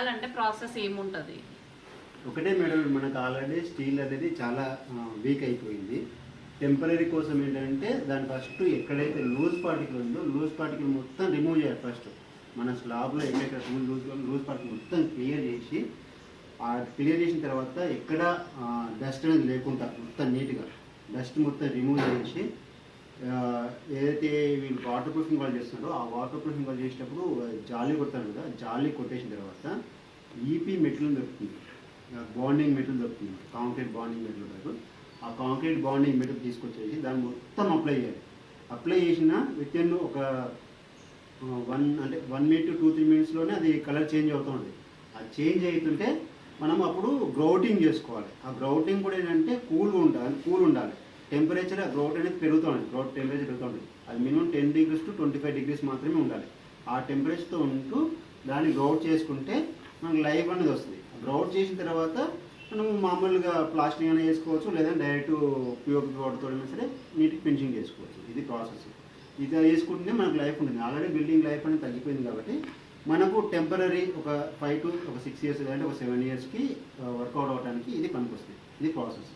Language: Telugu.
చేయాలంటే ప్రాసెస్ ఏముంటుంది? ఒకటే మేడం మనకు ఆల్రెడీ స్టీల్ అనేది చాలా వీక్ అయిపోయింది. టెంపరీ కోసం ఏంటంటే దాని ఫస్ట్ ఎక్కడైతే లూజ్ పార్టికల్ ఉందో లూజ్ పార్టికల్ మొత్తం రిమూవ్ చేయాలి ఫస్ట్ మన స్లాబ్లో ఎక్కడెక్కడ లూజ్ లూజ్ పార్టికల్ మొత్తం క్లియర్ చేసి ఆ క్లియర్ చేసిన తర్వాత ఎక్కడ డస్ట్ అనేది లేకుండా మొత్తం నీట్గా డస్ట్ మొత్తం రిమూవ్ చేసి ఏదైతే వీళ్ళు వాటర్ ప్రూఫింగ్ వాళ్ళు చేస్తున్నారో ఆ వాటర్ ప్రూఫింగ్ వాళ్ళు చేసేటప్పుడు జాలీ కొడతారు కదా జాలీ కొట్టేసిన తర్వాత ఈపీ మెటీరియల్ దొరుకుతుంది. బాండింగ్ మెటీరియల్ దొరుకుతుంది. కాంక్రీట్ బాండింగ్ మెటీరియల్ దొరుకుతుంది ఆ కాంక్రీట్ బాండింగ్ మెటీరియల్ తీసుకొచ్చేసి దాన్ని మొత్తం అప్లై చేయాలి. అప్లై చేసిన విత్ ఇన్ ఒక వన్ అంటే వన్ మినిట్ టూ త్రీ మినిట్స్లోనే అది కలర్ చేంజ్ అవుతూ ఉంటుంది. ఆ చేంజ్ అవుతుంటే మనం అప్పుడు గ్రౌటింగ్ చేసుకోవాలి. ఆ గ్రౌటింగ్ కూడా ఏంటంటే కూల్గా ఉండాలి కూల్ ఉండాలి. టెంపరేచర్ ఆ గ్రౌట్ అనేది పెరుగుతుంది గ్రౌట్ టెంపరేచర్ పెరుగుతుంది. అది minimum ten degrees to twenty five degrees మాత్రమే ఉండాలి. ఆ టెంపరేచర్తో ఉంటూ దాన్ని గ్రౌట్ చేసుకుంటే మనకు లైఫ్ అనేది వస్తుంది. గ్రౌట్ చేసిన తర్వాత మనం మామూలుగా ప్లాస్టింగ్ అనేది వేసుకోవచ్చు లేదా డైరెక్ట్ పిఓపి వాటర్తో అయినా సరే నీటికి పెన్షింగ్ చేసుకోవచ్చు. ఇది ప్రాసెస్. ఇది వేసుకుంటే మనకు లైఫ్ ఉంటుంది. ఆల్రెడీ బిల్డింగ్ లైఫ్ అనేది తగ్గిపోయింది కాబట్టి మనకు టెంపరీ ఒక ఫైవ్ టు ఒక సిక్స్ ఇయర్స్ లేదంటే ఒక సెవెన్ ఇయర్స్కి వర్కౌట్ అవ్వడానికి ఇది పనికొస్తుంది. ఇది ప్రాసెస్.